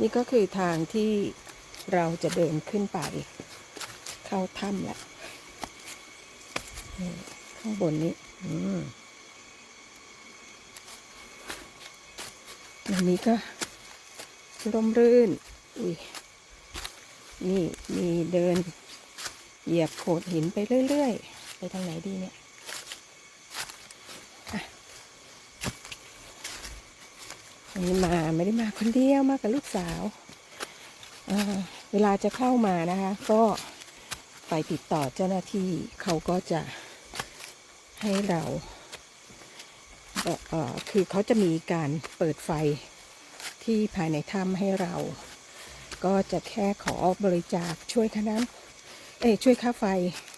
นี่ก็คือทางที่เราจะเดินขึ้นไป เข้าถ้ำแหละนี่ข้างบนนี้อืมอันนี้ก็ร่มรื่น อุ้ย นี่มีเดิน เหยียบโขดหินไปเรื่อย ๆ ไปทางไหนดีเนี่ยอะ วันนี้มาไม่ได้มาคนเดียวมากับลูกสาวอ่าเวลาจะเข้ามานะคะ ก็ไปติดต่อเจ้าหน้าที่เขาก็จะให้เราเออเอ่อคือเขาจะมีการเปิดไฟที่ภายในถ้ำให้เรา ก็จะแค่ขอบริจาคช่วยค่าน้ำเอ้ยช่วยค่าไฟ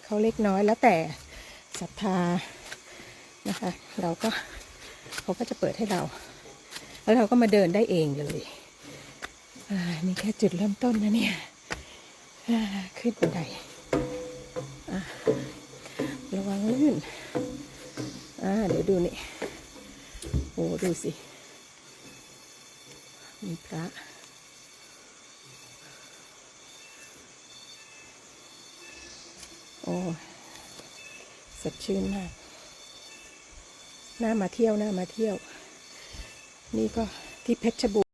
เขาเล็กน้อยแล้วแต่ศรัทธานะคะ เราก็เขาก็จะเปิดให้เรา แล้วเราก็มาเดินได้เองเลยอ่านี่แค่จุดเริ่มต้นนะเนี่ยขึ้นบันไดอะระวังลื่นอ่าเดี๋ยวดูนี่ โอ้ดูสิ มีพระโอ้สดชื่นมาก น่ามาเที่ยว น่ามาเที่ยว นี่ก็ที่เพชรบูรณ์